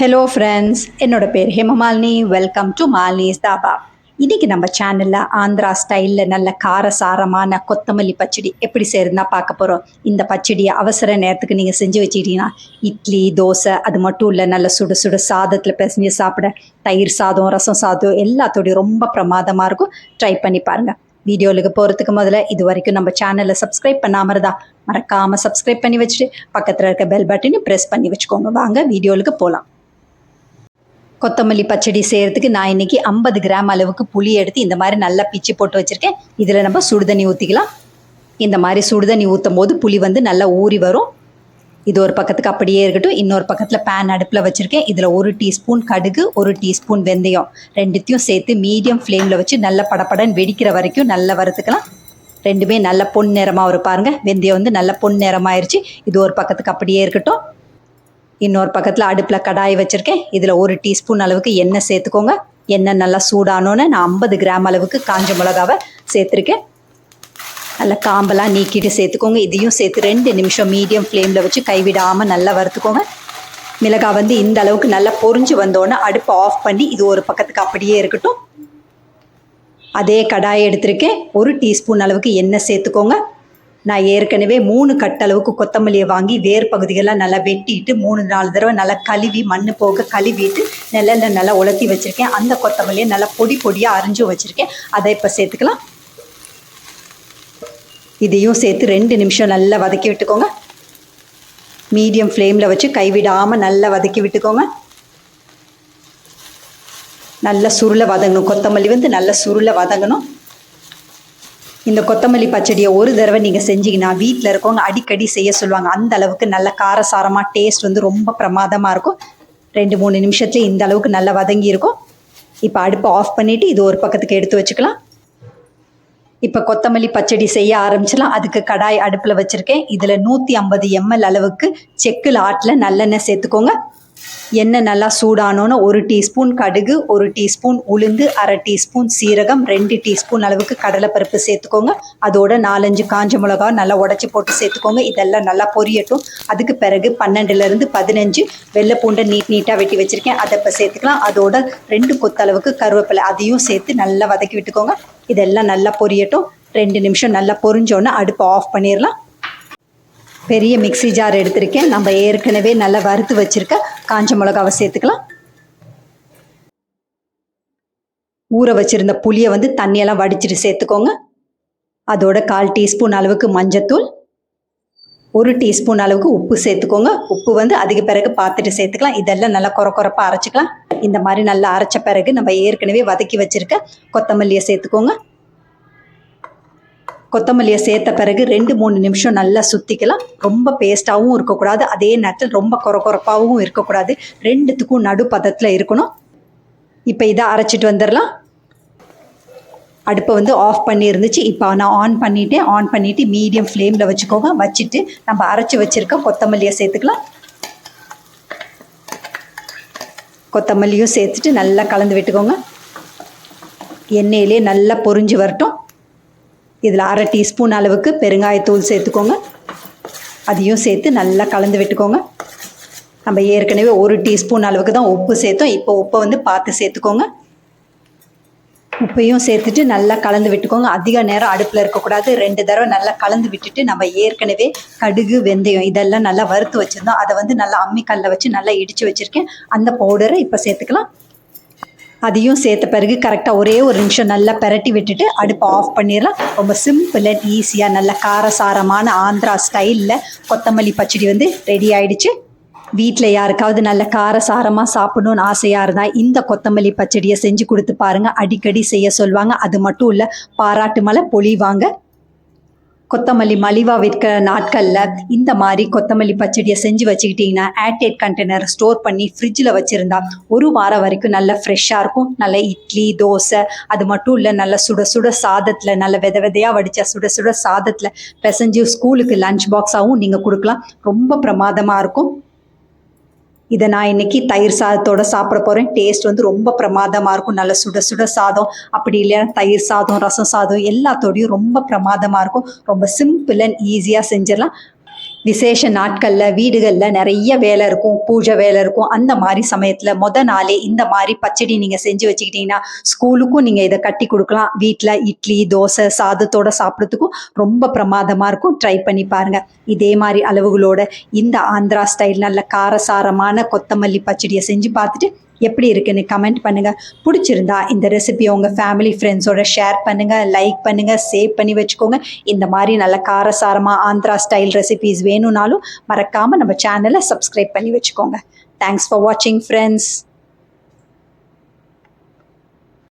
Hello friends என்னோட பேர் Hemamalini. Welcome to Malini's Dhaba இன்னைக்கு நம்ம சேனலில் ஆந்திரா ஸ்டைலில் நல்ல காரசாரமான கொத்தமல்லி பச்சடி எப்படி செய்யறதுனா பார்க்க போகிறோம் இந்த பச்சடியை அவசர நேரத்துக்கு நீங்கள் செஞ்சு வச்சுக்கிட்டீங்கன்னா இட்லி தோசை அது மட்டும் இல்லை நல்ல சுடு சுடு சாதத்தில் பிசைஞ்சு சாப்பிட தயிர் சாதம் ரசம் சாதம் எல்லாத்தோடையும் ரொம்ப பிரமாதமாக இருக்கும். ட்ரை பண்ணி பாருங்கள் வீடியோலுக்கு போகிறதுக்கு முதல்ல இது வரைக்கும் நம்ம சேனலை சப்ஸ்கிரைப் பண்ணாமல் இருந்தா மறக்காமல் சப்ஸ்கிரைப் பண்ணி வச்சுட்டு பக்கத்தில் இருக்க பெல் பட்டனையும் ப்ரெஸ் பண்ணி வச்சுக்கோங்க. வாங்க வீடியோலுக்கு போகலாம் கொத்தமல்லி பச்சடி செய்கிறதுக்கு நான் இன்னைக்கு ஐம்பது கிராம் அளவுக்கு புளி எடுத்து இந்த மாதிரி நல்லா பிச்சு போட்டு வச்சுருக்கேன். இதில் நம்ம சுடுதண்ணி ஊற்றிக்கலாம் இந்த மாதிரி சுடுதண்ணி ஊற்றும் போது புளி வந்து நல்லா ஊறி வரும். இது ஒரு பக்கத்துக்கு அப்படியே இருக்கட்டும். இன்னொரு பக்கத்தில் பேன் அடுப்பில் வச்சுருக்கேன். இதில் ஒரு டீஸ்பூன் கடுகு ஒரு டீஸ்பூன் வெந்தயம். ரெண்டுத்தையும் சேர்த்து மீடியம் ஃப்ளேமில் வச்சு நல்லா படப்படன்னு வெடிக்கிற வரைக்கும் நல்லா வறுத்துக்கலாம். ரெண்டுமே நல்ல பொன் நிறமாக வரும் பாருங்கள் வெந்தயம் வந்து நல்ல பொன் நிறமாயிருச்சு இது ஒரு பக்கத்துக்கு அப்படியே இருக்கட்டும். இன்னொரு பக்கத்தில் அடுப்பில் கடாய் வச்சுருக்கேன். இதில் ஒரு டீஸ்பூன் அளவுக்கு எண்ணெய் சேர்த்துக்கோங்க. எண்ணெய் நல்லா சூடானோன்னு நான் ஐம்பது கிராம் அளவுக்கு காஞ்ச மிளகாவை சேர்த்துருக்கேன். நல்லா காம்பெல்லாம் நீக்கிட்டு சேர்த்துக்கோங்க. இதையும் சேர்த்து ரெண்டு நிமிஷம் மீடியம் ஃப்ளேமில் வச்சு கைவிடாமல் நல்லா வறுத்துக்கோங்க. மிளகாய் வந்து இந்த அளவுக்கு நல்லா பொரிஞ்சு வந்தோடனே அடுப்பை ஆஃப் பண்ணி இது ஒரு பக்கத்துக்கு அப்படியே இருக்கட்டும். அதே கடாயை எடுத்திருக்கேன். ஒரு டீஸ்பூன் அளவுக்கு எண்ணெய் சேர்த்துக்கோங்க. நான் ஏற்கனவே மூணு கட்டளவுக்கு கொத்தமல்லியை வாங்கி வேர் பகுதிகள்லாம் நல்லா வெட்டிட்டு மூணு நாலு தடவை நல்லா கழுவி மண் போக கழுவிட்டு நிழல்ல நல்லா உலர்த்தி வச்சுருக்கேன். அந்த கொத்தமல்லியை நல்லா பொடி பொடியாக அரிஞ்சும் வச்சுருக்கேன். அதை இப்போ சேர்த்துக்கலாம். இதையும் சேர்த்து ரெண்டு நிமிஷம் நல்லா வதக்கி விட்டுக்கோங்க. மீடியம் ஃப்ளேமில் வச்சு கைவிடாமல் நல்லா வதக்கி விட்டுக்கோங்க. நல்லா சுருளை வதங்கணும். கொத்தமல்லி வந்து நல்லா சுருளை வதங்கணும். இந்த கொத்தமல்லி பச்சடியை ஒரு தடவை நீங்கள் செஞ்சீங்கன்னா வீட்டில் இருக்கவங்க அடிக்கடி செய்ய சொல்லுவாங்க. அந்த அளவுக்கு நல்ல காரசாரமாக டேஸ்ட் வந்து ரொம்ப பிரமாதமாக இருக்கும். ரெண்டு மூணு நிமிஷத்துல இந்த அளவுக்கு நல்லா வதங்கி இருக்கும். இப்போ அடுப்பை ஆஃப் பண்ணிவிட்டு இது ஒரு பக்கத்துக்கு எடுத்து வச்சுக்கலாம். இப்போ கொத்தமல்லி பச்சடி செய்ய ஆரம்பிச்சலாம் அதுக்கு கடாய் அடுப்பில் வச்சுருக்கேன். இதில் நூற்றி ஐம்பது எம்எல் அளவுக்கு செக்கில் ஆட்டில் நல்லெண்ணெய் சேர்த்துக்கோங்க. எண்ணெய் நல்லா சூடானோன்னு ஒரு டீஸ்பூன் கடுகு ஒரு டீஸ்பூன் உளுந்து அரை டீஸ்பூன் சீரகம் ரெண்டு டீஸ்பூன் அளவுக்கு கடலைப்பருப்பு சேர்த்துக்கோங்க. அதோட நாலஞ்சு காஞ்ச மிளகா நல்லா உடச்சி போட்டு சேர்த்துக்கோங்க. இதெல்லாம் நல்லா பொரியட்டும். அதுக்கு பிறகு பன்னெண்டுலேருந்து பதினஞ்சு வெள்ளை பூண்டை நீட் நீட்டாக வெட்டி வச்சுருக்கேன். அதை இப்போ சேர்த்துக்கலாம். அதோட ரெண்டு கொத்தளவுக்கு கருவேப்பிலை அதையும் சேர்த்து நல்லா வதக்கி விட்டுக்கோங்க. இதெல்லாம் நல்லா பொரியட்டும். ரெண்டு நிமிஷம் நல்லா பொரிஞ்சோன்னே அடுப்பை ஆஃப் பண்ணிடலாம். பெரிய மிக்ஸி ஜார் எடுத்திருக்கேன். நம்ம ஏற்கனவே நல்லா வறுத்து வச்சிருக்க காஞ்ச மிளகாவை சேர்த்துக்கலாம். ஊற வச்சிருந்த புளியை வந்து தண்ணியெல்லாம் வடிச்சிட்டு சேர்த்துக்கோங்க. அதோட கால் டீஸ்பூன் அளவுக்கு மஞ்சத்தூள் ஒரு டீஸ்பூன் அளவுக்கு உப்பு சேர்த்துக்கோங்க. உப்பு வந்து அதிக பிறகு பார்த்துட்டு சேர்த்துக்கலாம். இதெல்லாம் நல்லா குறை குறைப்பாக அரைச்சிக்கலாம். இந்த மாதிரி நல்லா அரைச்ச பிறகு நம்ம ஏற்கனவே வதக்கி வச்சிருக்க கொத்தமல்லியை சேர்த்துக்கோங்க. கொத்தமல்லியை சேர்த்த பிறகு ரெண்டு மூணு நிமிஷம் நல்லா சுற்றிக்கலாம் ரொம்ப பேஸ்ட்டாகவும் இருக்கக்கூடாது. அதே நேரத்தில் ரொம்ப குறை குறைப்பாகவும் இருக்கக்கூடாது. ரெண்டுத்துக்கும் நடுப்பதத்தில் இருக்கணும். இப்போ இதை அரைச்சிட்டு வந்துடலாம். அடுப்பை வந்து ஆஃப் பண்ணி இருந்துச்சு. இப்போ நான் ஆன் பண்ணிவிட்டேன் ஆன் பண்ணிவிட்டு மீடியம் ஃப்ளேமில் வச்சுக்கோங்க. வச்சுட்டு நம்ம அரைச்சி வச்சுருக்க கொத்தமல்லியை சேர்த்துக்கலாம். கொத்தமல்லியும் சேர்த்துட்டு நல்லா கலந்து விட்டுக்கோங்க. எண்ணெயிலே நல்லா பொரிஞ்சு வரட்டும். இதில் அரை டீஸ்பூன் அளவுக்கு பெருங்காயத்தூள் சேர்த்துக்கோங்க. அதையும் சேர்த்து நல்லா கலந்து விட்டுக்கோங்க. நம்ம ஏற்கனவே ஒரு டீஸ்பூன் அளவுக்கு தான் உப்பு சேர்த்தோம். இப்போ உப்பை வந்து பார்த்து சேர்த்துக்கோங்க. உப்பையும் சேர்த்துட்டு நல்லா கலந்து விட்டுக்கோங்க. அதிக நேரம் அடுப்பில் இருக்கக்கூடாது. ரெண்டு தடவை நல்லா கலந்து விட்டுட்டு நம்ம ஏற்கனவே கடுகு வெந்தயம் இதெல்லாம் நல்லா வறுத்து வச்சுருந்தோம். அதை வந்து நல்லா அம்மிக்கல்ல வச்சு நல்லா இடித்து வச்சுருக்கேன். அந்த பவுடரை இப்போ சேர்த்துக்கலாம். அதையும் சேர்த்த பிறகு கரெக்டாக ஒரே ஒரு நிமிஷம் நல்லா பெரட்டி விட்டுட்டு அடுப்பை ஆஃப் பண்ணிடலாம் ரொம்ப சிம்பிள் அண்ட் ஈஸியாக நல்ல காரசாரமான ஆந்திரா ஸ்டைலில் கொத்தமல்லி பச்சடி வந்து ரெடி ஆயிடுச்சு. வீட்டில் யாருக்காவது நல்ல காரசாரமாக சாப்பிடணும்னு ஆசையாக இருந்தால் இந்த கொத்தமல்லி பச்சடியை செஞ்சு கொடுத்து பாருங்கள் அடிக்கடி செய்ய சொல்லுவாங்க. அது மட்டும் இல்லை பாராட்டு மலை பொழிவாங்க கொத்தமல்லி மலிவாக விற்கிற நாட்களில் இந்த மாதிரி கொத்தமல்லி பச்சடியை செஞ்சு வச்சுக்கிட்டிங்கன்னா ஏர்டைட் கண்டெய்னர் ஸ்டோர் பண்ணி ஃப்ரிட்ஜில் வச்சுருந்தா ஒரு வாரம் வரைக்கும் நல்ல ஃப்ரெஷ்ஷாக இருக்கும். நல்ல இட்லி தோசை அது மட்டும் இல்லை நல்ல சுட சுட சாதத்தில் நல்ல வித விதையாக வடித்த சுட சுட சாதத்தில் பிசைஞ்சு ஸ்கூலுக்கு லஞ்ச் பாக்ஸாகவும் நீங்கள் கொடுக்கலாம். ரொம்ப பிரமாதமாக இருக்கும். இதை நான் இன்னைக்கு தயிர் சாதத்தோட சாப்பிட போகிறேன் டேஸ்ட் வந்து ரொம்ப பிரமாதமாக இருக்கும். நல்ல சுட சுட சாதம். அப்படி இல்லைன்னா தயிர் சாதம் ரசம் சாதம் எல்லாத்தோடையும் ரொம்ப பிரமாதமாக இருக்கும். ரொம்ப சிம்பிள் அண்ட் ஈஸியாக செஞ்சிடலாம். விசேஷ நாட்களில் வீடுகளில் நிறைய வேலை இருக்கும் பூஜை வேலை இருக்கும். அந்த மாதிரி சமயத்தில் மொத நாளே இந்த மாதிரி பச்சடி நீங்கள் செஞ்சு வச்சுக்கிட்டீங்கன்னா ஸ்கூலுக்கும் நீங்கள் இதை கட்டி கொடுக்கலாம். வீட்டில் இட்லி தோசை சாதத்தோட சாப்பிட்றதுக்கும் ரொம்ப பிரமாதமாக இருக்கும். ட்ரை பண்ணி பாருங்கள் இதே மாதிரி அளவுகளோட இந்த ஆந்திரா ஸ்டைல் நல்ல காரசாரமான கொத்தமல்லி பச்சடியை செஞ்சு பார்த்துட்டு எப்படி இருக்குன்னு கமெண்ட் பண்ணுங்கள் பிடிச்சிருந்தா இந்த ரெசிபியை உங்கள் ஃபேமிலி ஃப்ரெண்ட்ஸோட ஷேர் பண்ணுங்கள் லைக் பண்ணுங்கள் சேவ் பண்ணி வச்சுக்கோங்க. இந்த மாதிரி நல்ல காரசாரமாக ஆந்திரா ஸ்டைல் ரெசிபீஸ் வேணும்னாலும் மறக்காமல் நம்ம சேனலை சப்ஸ்கிரைப் பண்ணி வச்சுக்கோங்க. தேங்க்ஸ் ஃபார் வாட்சிங் ஃப்ரெண்ட்ஸ்